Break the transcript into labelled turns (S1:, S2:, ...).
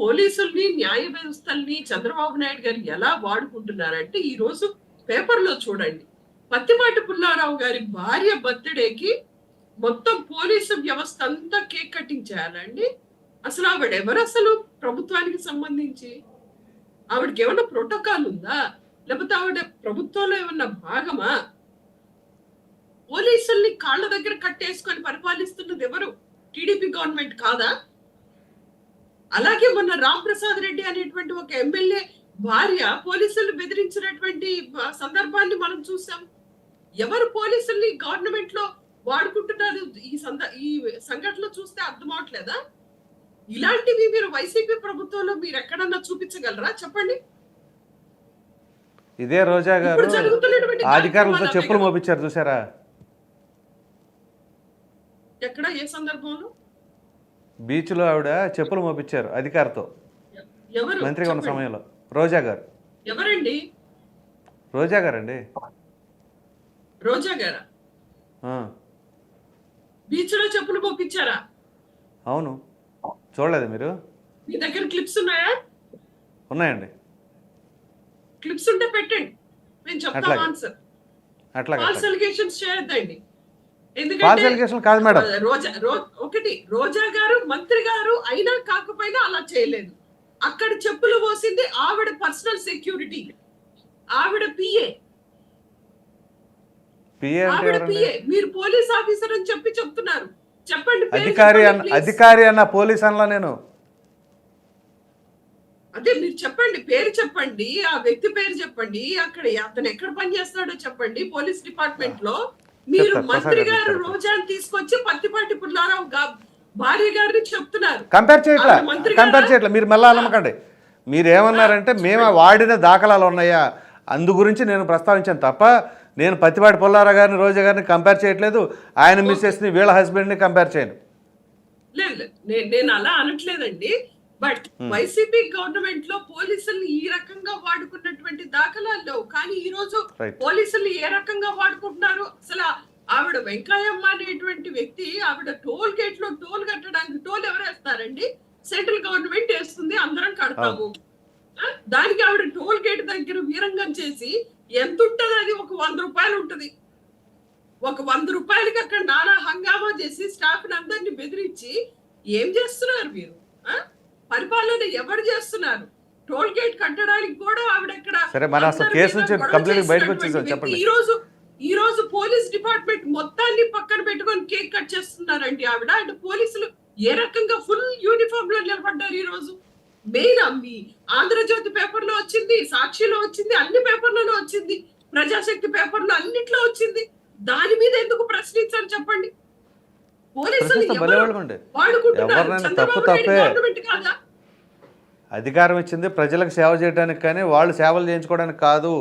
S1: పోలీసుల్ని న్యాయ వ్యవస్థల్ని చంద్రబాబు నాయుడు గారు ఎలా వాడుకుంటున్నారంటే ఈ రోజు పేపర్లో చూడండి. పత్తిమాటి పుల్లారావు గారి భార్య బర్త్డేకి మొత్తం పోలీసు వ్యవస్థ అంతా కేక్ కటింగ్ చేయాలండి అసలు ఆవిడ ఎవరు అసలు ప్రభుత్వానికి సంబంధించి? ఆవిడకి ఏమైనా ప్రోటోకాల్ ఉందా? లేకపోతే ఆవిడ ప్రభుత్వంలో ఏమన్నా భాగమా? పోలీసుల్ని కాళ్ళ దగ్గర కట్టేసుకొని పరిపాలిస్తున్నది ఎవరు? టీడీపీ గవర్నమెంట్ కాదా? అలాగే మొన్న రామ్ ప్రసాద్ రెడ్డి అనేటువంటి ఒక ఎమ్మెల్యే భార్య పోలీసులు బెదిరించినటువంటి సందర్భాన్ని మనం చూసాం. ఎవరు పోలీసుల్ని గవర్నమెంట్లో వాడుకుంటున్నారు? ఈ సంద ఈ సంఘటనలో చూస్తే అర్థం అవట్లేదా? ఇలాంటివి మీరు వైసీపీ ప్రభుత్వంలో మీరు ఎక్కడన్నా చూపించగలరా? చెప్పండి.
S2: ఇదే రోజా గారు అధికారులతో చెప్పులు. మోపించారు చూసారా?
S1: ఎక్కడ? ఏ సందర్భంలో?
S2: బీచ్లో ఆవిడ చెప్పులు మోపించారు అధికారితో. మంత్రిగా ఉన్న. సమయంలో. రోజా గారు.
S1: ఎవరండి?
S2: రోజా గారండి.
S1: రోజా గారా? బీచ్లో చెప్పులు పంపించారా
S2: అవును. చూడలేదు మీరు?
S1: మీ దగ్గర క్లిప్స్ ఉన్నాయా?
S2: ఉన్నాయండి.
S1: క్లిప్స్ ఉంటే పెట్టండి. మేము చెప్తాం. ఆన్సర్. ఫాల్స్ అలిగేషన్స్ చేయొద్దండి.
S2: కాదు మేడం.
S1: రోజా ఒకటి రోజా గారు మంత్రి గారు అయినా కాకపోయినా అలా చేయలేదు. అక్కడ చెప్పులు పోసింది ఆవిడ పర్సనల్ సెక్యూరిటీ ఆవిడ పిఏ ఆవిడ పిఏ మీరు పోలీస్ ఆఫీసర్ అని చెప్పి చెప్తున్నారు. చెప్పండి
S2: అధికారి అన్న
S1: please.
S2: అధికారి అన్న పోలీస్ అనలా నేను.
S1: అదే మీరు చెప్పండి పేరు చెప్పండి ఆ వ్యక్తి పేరు చెప్పండి అక్కడ అతను ఎక్కడ పని చేస్తాడో చెప్పండి పోలీస్ డిపార్ట్మెంట్లో మీరు మంత్రి గారు. రోజాని తీసుకొచ్చి పత్తిపాటి పుల్లారావు భార్య గారిని చెప్తున్నారు.
S2: కంపేర్ చేయట్లా?
S1: ఆవిడ మంత్రి
S2: కంపేర్? చేయట్లా? మీరు మళ్ళా అలమకండి మీరు ఏమన్నారంటే మేము వాడిన దాఖలాలు ఉన్నాయా? అందు గురించి నేను ప్రస్తావించాను తప్ప నేను పత్తిపాటి పుల్లారా గారిని రోజా గారిని కంపేర్ చేయట్లేదు. ఆయన మిస్సెస్ని వీళ్ళ హస్బెండ్ని కంపేర్ చేయను.
S1: లేదు లేదు. నే- నేను అలా అనట్లేదండి. బట్ వైసీపీ గవర్నమెంట్లో పోలీసుల్ని ఈ రకంగా వాడుకున్నటువంటి లేవు కానీ ఈ రోజు. పోలీసుల్ని ఏ రకంగా వాడుకుంటున్నారు? అసలు ఆవిడ వెంకయ్యమ్మ అనేటువంటి వ్యక్తి ఆవిడ టోల్ గేట్లో టోల్ కట్టడానికి టోల్ ఎవరు వేస్తారండి సెంట్రల్ గవర్నమెంట్ వేస్తుంది అందరం కడతాము? దానికి ఆవిడ టోల్ గేట్ దగ్గర వీరంగం చేసి ఎంత ఉంటది అది? ఒక వంద రూపాయలు ఉంటది. ఒక వంద రూపాయలకి అక్కడ నానా హంగామా చేసి స్టాఫ్ అందరిని బెదిరించి ఏం చేస్తున్నారు మీరు? పరిపాలన ఎవరు చేస్తున్నారు? టోల్ గేట్ కట్టడానికి కూడా ఆవిడ అక్కడ
S2: సరే, మన అసలు కేసు నుంచి completely బయటకు వచ్చేసాం, చెప్పండి.
S1: ఈ రోజు ఈ రోజు పోలీస్ డిపార్ట్మెంట్ మొత్తాన్ని పక్కన పెట్టుకొని కేక్ కట్ చేస్తున్నారండి ఆవిడ అండ్ పోలీసులు ఏ రకంగా ఫుల్ యూనిఫామ్లో నిలబడ్డారు ఈ రోజు మెయిన్ అమ్మి ఆంధ్రజ్యోతి పేపర్లో వచ్చింది సాక్షిలో వచ్చింది అన్ని పేపర్లలో వచ్చింది ప్రజాశక్తి పేపర్లో అన్నిట్లో వచ్చింది దాని మీద ఎందుకు ప్రశ్నించారు చెప్పండి పోలీసులు. వాడుకుంటున్నారు చంద్రబాబు నాయుడు. గవర్నమెంట్
S2: అధికారం ఇచ్చింది ప్రజలకు సేవ చేయడానికి కానీ వాళ్ళు సేవలు చేయించుకోవడానికి కాదు.